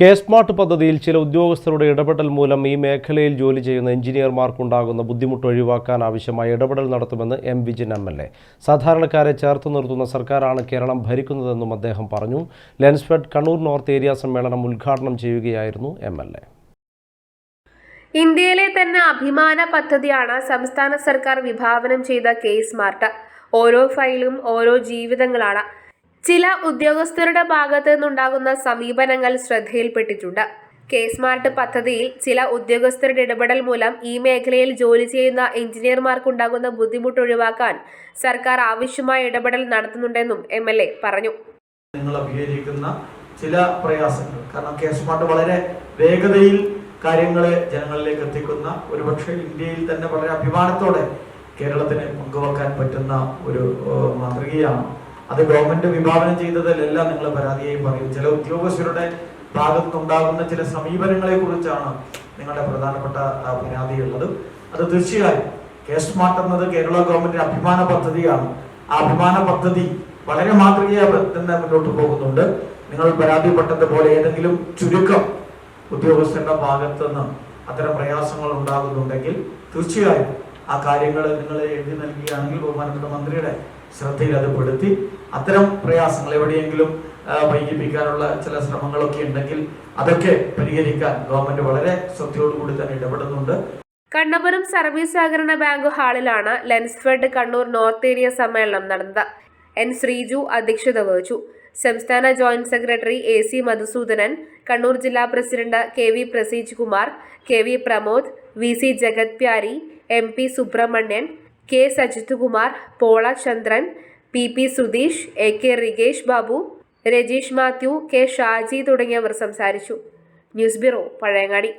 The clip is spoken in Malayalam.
കെ സ്മാർട്ട് പദ്ധതിയിൽ ചില ഉദ്യോഗസ്ഥരുടെ ഇടപെടൽ മൂലം ഈ മേഖലയിൽ ജോലി ചെയ്യുന്ന എഞ്ചിനീയർമാർക്കുണ്ടാകുന്ന ബുദ്ധിമുട്ട് ഒഴിവാക്കാൻ ആവശ്യമായ ഇടപെടൽ നടത്തുമെന്ന് M Vijin M L A. സാധാരണക്കാരെ ചേർത്ത് നിർത്തുന്ന സർക്കാരാണ് കേരളം ഭരിക്കുന്നതെന്നും അദ്ദേഹം പറഞ്ഞു. ലെൻസ്ഫെഡ് കണ്ണൂർ നോർത്ത് ഏരിയ സമ്മേളനം ഉദ്ഘാടനം ചെയ്യുകയായിരുന്നു എം എൽ എ. ഇന്ത്യയിലെ തന്നെ അഭിമാന പദ്ധതിയാണ് സംസ്ഥാന സർക്കാർ വിഭാവനം ചെയ്ത കെ സ്മാർട്ട്. ഓരോ ഫയലും ഓരോ ജീവിതങ്ങളാണ്. ചില ഉദ്യോഗസ്ഥരുടെ ഭാഗത്തു നിന്നുണ്ടാകുന്ന സമീപനങ്ങൾ ശ്രദ്ധയിൽപ്പെട്ടിട്ടുണ്ട്. കെ സ്മാർട്ട് പദ്ധതിയിൽ ചില ഉദ്യോഗസ്ഥരുടെ ഇടപെടൽ മൂലം ഈ മേഖലയിൽ ജോലി ചെയ്യുന്ന എഞ്ചിനീയർമാർക്കുണ്ടാകുന്ന ബുദ്ധിമുട്ട് ഒഴിവാക്കാൻ സർക്കാർ ആവശ്യമായ ഇടപെടൽ നടത്തുന്നുണ്ടെന്നും എം എൽ എ പറഞ്ഞു. നിങ്ങൾ ചില പ്രയാസങ്ങൾ. കാരണം കെ സ്മാർട്ട് വളരെ വേഗതയിൽ കാര്യങ്ങളെ ജനങ്ങളിലേക്ക് എത്തിക്കുന്ന ഒരുപക്ഷെ ഇന്ത്യയിൽ തന്നെ വളരെ അഭിമാനത്തോടെ കേരളത്തിന് പങ്കുവെക്കാൻ പറ്റുന്ന ഒരു മാതൃകയാണ് അത് ഗവൺമെന്റ് വിഭാവനം ചെയ്തതിലെല്ലാം നിങ്ങൾ പരാതിയായി പറയും ചില ഉദ്യോഗസ്ഥരുടെ ഭാഗത്തുണ്ടാകുന്ന ചില സമീപനങ്ങളെ കുറിച്ചാണ് നിങ്ങളുടെ പ്രധാനപ്പെട്ട പരാതിയുള്ളത്. അത് തീർച്ചയായും കേസ് എന്നത് കേരള ഗവൺമെന്റിന്റെ അഭിമാന പദ്ധതിയാണ്. ആ അഭിമാന പദ്ധതി വളരെ മാതൃകയായി തന്നെ മുന്നോട്ട് പോകുന്നുണ്ട്. നിങ്ങൾ പരാതിപ്പെട്ടതുപോലെ ഏതെങ്കിലും ചുരുക്കം ഉദ്യോഗസ്ഥരുടെ ഭാഗത്ത് നിന്ന് അത്തരം പ്രയാസങ്ങൾ ഉണ്ടാകുന്നുണ്ടെങ്കിൽ തീർച്ചയായും ആ കാര്യങ്ങൾ നിങ്ങൾ എഴുതി നൽകുകയാണെങ്കിൽ ബഹുമാനപ്പെട്ട മന്ത്രിയുടെ ശ്രദ്ധയിൽ അത് പെടുത്തി അത്തരം പ്രയാസങ്ങൾ എവിടെയെങ്കിലും വൈകിപ്പിക്കാനുള്ള ചില ശ്രമങ്ങളൊക്കെ ഉണ്ടെങ്കിൽ അതൊക്കെ പരിഹരിക്കാൻ ഗവൺമെന്റ് വളരെ ശ്രദ്ധയോടുകൂടി തന്നെ ഇടപെടുന്നുണ്ട്. കണ്ണപുരം സർവീസ് സഹകരണ ബാങ്ക് ഹാളിലാണ് ലെൻസ്ഫെഡ് കണ്ണൂർ നോർത്ത് ഏരിയ സമ്മേളനം നടന്നത്. എൻ ശ്രീജു അധ്യക്ഷത വഹിച്ചു. സംസ്ഥാന joint secretary A C Madhusudanan Kannur ജില്ലാ president K V Praseej Kumar K V Pramod V C Jagath Pyari M P Subramanian K Sajithkumar Pola Chandran P P Sudheesh A K Rikesh Babu Rajeesh Mathew K Shaji തുടങ്ങിയവർ സംസാരിച്ചു. News bureau Pazhayangadi.